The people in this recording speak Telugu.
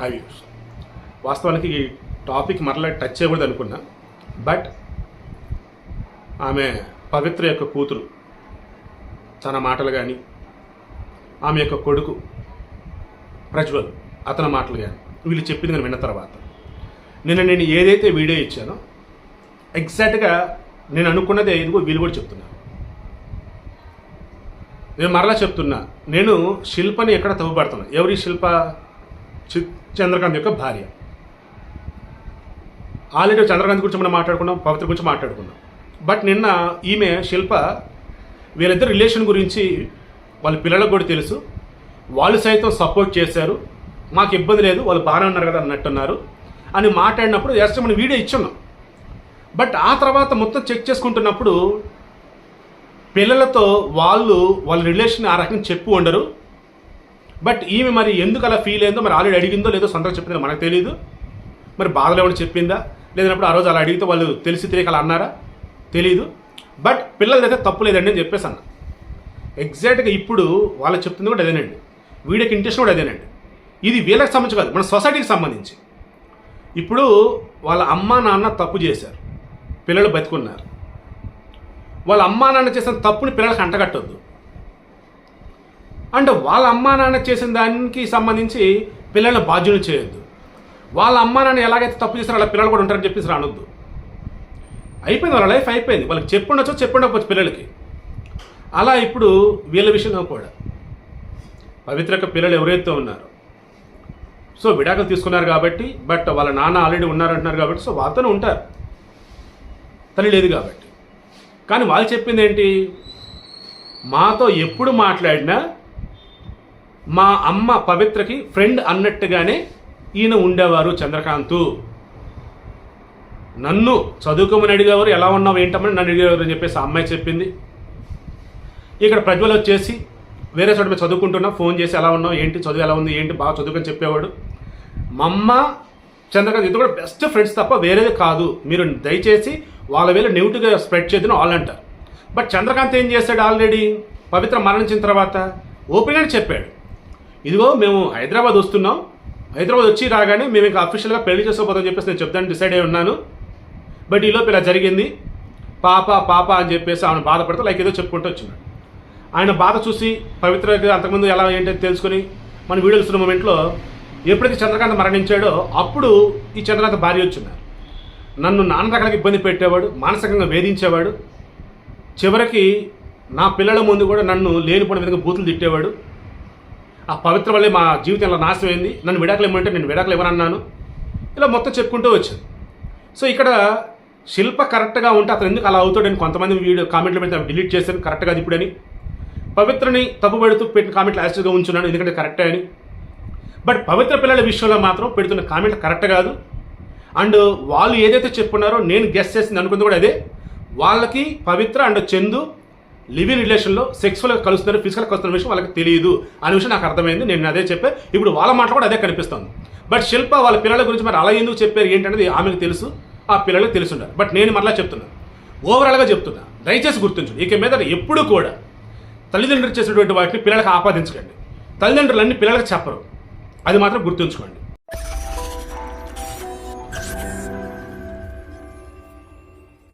హై వ్యూస్ వాస్తవానికి ఈ టాపిక్ మరలా టచ్ చేయకూడదు అనుకున్నా. బట్ ఆమె పవిత్ర యొక్క కూతురు. తన మాటలు కానీ ఆమె యొక్క కొడుకు ప్రజ్వల్ అతని మాటలు కానీ వీళ్ళు చెప్పింది నేను విన్న తర్వాత. నిన్న నేను ఏదైతే వీడియో ఇచ్చానో ఎగ్జాక్ట్గా నేను అనుకున్నదే ఇదిగో వీళ్ళు కూడా చెప్తున్నారు. నేను మరలా చెప్తున్నా నేను శిల్పని ఎక్కడ తవ్వుపడుతున్నాను ఎవరి శిల్ప? చంద్రకాంత్ యొక్క భార్య. ఆల్రెడీ చంద్రకాంత్ గురించి మనం మాట్లాడుకున్నాం పవిత్ర గురించి మాట్లాడుకున్నాం. బట్ నిన్న ఈమె శిల్ప వీళ్ళిద్దరు రిలేషన్ గురించి వాళ్ళ పిల్లలకు కూడా తెలుసు. వాళ్ళు సైతం సపోర్ట్ చేశారు. మాకు ఇబ్బంది లేదు వాళ్ళు బాగానే ఉన్నారు కదా అన్నట్టున్నారు. అని మాట్లాడినప్పుడు జస్ట్ మనం వీడియో ఇచ్చున్నాం. బట్ ఆ తర్వాత మొత్తం చెక్ చేసుకుంటున్నప్పుడు పిల్లలతో వాళ్ళు వాళ్ళ రిలేషన్ ఆ రకంగా చెప్పు ఉండరు. బట్ ఈమె మరి ఎందుకు అలా ఫీల్ అయిందో మరి ఆల్రెడీ అడిగిందో లేదో సొంతంగా చెప్పిందో మనకు తెలియదు మరి బాధలు ఏమైనా చెప్పిందా? లేదన్నప్పుడు ఆ రోజు అలా అడిగితే వాళ్ళు తెలిసి తెలియక అలా అన్నారా? తెలియదు బట్ పిల్లలదైతే తప్పు లేదండి అని చెప్పేసి అన్న. ఎగ్జాక్ట్గా ఇప్పుడు వాళ్ళు చెప్తుంది కూడా అదేనండి. వీడియోకి ఇంట్రెస్ట్ కూడా అదేనండి. ఇది వీళ్ళకి సంబంధించి కాదు మన సొసైటీకి సంబంధించి. ఇప్పుడు వాళ్ళ అమ్మ నాన్న తప్పు చేశారు. పిల్లలు బతుకున్నారు. వాళ్ళ అమ్మా నాన్న చేసిన తప్పుని పిల్లలకు అంటగట్టొద్దు. అంటే వాళ్ళ అమ్మా నాన్న చేసిన దానికి సంబంధించి పిల్లల్ని బాధ్యులు చేయొద్దు. వాళ్ళ అమ్మా నాన్న ఎలాగైతే తప్పు చేస్తారో అలా పిల్లలు కూడా ఉంటారని చెప్పేసి రానొద్దు. అయిపోయింది వాళ్ళ లైఫ్ అయిపోయింది. వాళ్ళకి చెప్పుండొచ్చు చెప్పుండకపోవచ్చు పిల్లలకి. అలా ఇప్పుడు వీళ్ళ విషయంలో కూడా. పవిత్రక పిల్లలు ఎవరైతే ఉన్నారో. సో విడాకులు తీసుకున్నారు కాబట్టి బట్ వాళ్ళ నాన్న ఆల్రెడీ ఉన్నారంటున్నారు కాబట్టి సో వాళ్ళతోనే ఉంటారు. తల్లి లేదు కాబట్టి. కానీ వాళ్ళు చెప్పింది ఏంటి మాతో ఎప్పుడు మాట్లాడినా మా అమ్మ పవిత్రకి ఫ్రెండ్ అన్నట్టుగానే ఈయన ఉండేవారు చంద్రకాంతు. నన్ను చదువుకోమని అడిగేవారు ఎలా ఉన్నావు? ఏంటమ్మని నన్ను అడిగేవారు అని చెప్పేసి ఆ అమ్మాయి చెప్పింది. ఇక్కడ ప్రజ్వల్ వచ్చేసి వేరే చోట మేము చదువుకుంటున్నా ఫోన్ చేసి ఎలా ఉన్నావు? ఏంటి? చదువు ఎలా ఉంది? ఏంటి? బాగా చదువుకొని చెప్పేవాడు. మా అమ్మ చంద్రకాంత్ ఇది కూడా బెస్ట్ ఫ్రెండ్స్ తప్ప వేరేది కాదు. మీరు దయచేసి వాళ్ళ వేళ నెగిటివ్గా స్ప్రెడ్ చేయదని వాళ్ళు అంటారు. బట్ చంద్రకాంత్ ఏం చేశాడు ఆల్రెడీ పవిత్ర మరణించిన తర్వాత ఓపెన్గా చెప్పాడు. ఇదిగో మేము హైదరాబాద్ వస్తున్నాం. హైదరాబాద్ వచ్చి రాగానే మేము ఇంకా అఫీషియల్గా పెళ్ళి చేసుకోబోదని చెప్పేసి నేను చెప్తాను డిసైడ్ అయి ఉన్నాను. బట్ ఈలోపు ఇలా జరిగింది. పాప పాప అని చెప్పేసి ఆమెను బాధపడుతూ లైక్ ఏదో చెప్పుకుంటూ వచ్చినాడు ఆయన బాధ చూసి పవిత్ర అంతకుముందు ఎలా ఏంటో తెలుసుకొని మన వీడియో చూస్తున్న మూమెంట్లో ఎప్పుడైతే చంద్రకాంత్ మరణించాడో అప్పుడు ఈ చంద్రకాంత్ భార్య వచ్చిన్నారు నన్ను నాన్న రకాలకు ఇబ్బంది పెట్టేవాడు మానసికంగా వేధించేవాడు. చివరికి నా పిల్లల ముందు కూడా నన్ను లేనిపోయిన విధంగా బూతులు తిట్టేవాడు. ఆ పవిత్ర వల్లే మా జీవితం ఇలా నాశనం అయింది నన్ను విడాకులు ఇవ్వమంటే నేను విడాకులు ఇవ్వనన్నాను. ఇలా మొత్తం చెప్పుకుంటూ వచ్చింది సో ఇక్కడ శిల్ప కరెక్ట్గా ఉంటే అతను ఎందుకు అలా అవుతాడని కొంతమంది వీడియో కామెంట్లు పెడితే డిలీట్ చేశాను. కరెక్ట్గా అది ఇప్పుడని. పవిత్రని తప్పుపడుతూ పెట్టిన కామెంట్లు యాక్చువల్గా ఉంచున్నాను. ఎందుకంటే కరెక్టే అని. బట్ పవిత్ర పిల్లల విషయంలో మాత్రం పెడుతున్న కామెంట్ కరెక్ట్ కాదు. అండ్ వాళ్ళు ఏదైతే చెప్పున్నారో నేను గెస్ట్ చేసింది అనుకుంది కూడా అదే. వాళ్ళకి పవిత్ర అండ్ చందు లివింగ్ రిలేషన్లో సెక్స్ఫుల్గా కలుస్తున్నారు ఫిజికల్గా కలుస్తున్న విషయం వాళ్ళకి తెలియదు అనే విషయం నాకు అర్థమైంది. నేను అదే చెప్పే ఇప్పుడు వాళ్ళ మాట కూడా అదే కనిపిస్తుంది. బట్ శిల్ప వాళ్ళ పిల్లల గురించి మరి అలా ఎందుకు చెప్పారు ఏంటనేది ఆమెకు తెలుసు ఆ పిల్లలకు తెలుసుండాలి బట్ నేను మరలా చెప్తున్నాను ఓవరాల్గా చెప్తున్నా దయచేసి గుర్తుంచండి. ఇక మీద ఎప్పుడు కూడా తల్లిదండ్రులు చేసినటువంటి వాటిని పిల్లలకు ఆపాదించకండి. తల్లిదండ్రులన్నీ పిల్లలకు చెప్పరు. అది మాత్రం గుర్తుంచుకోండి.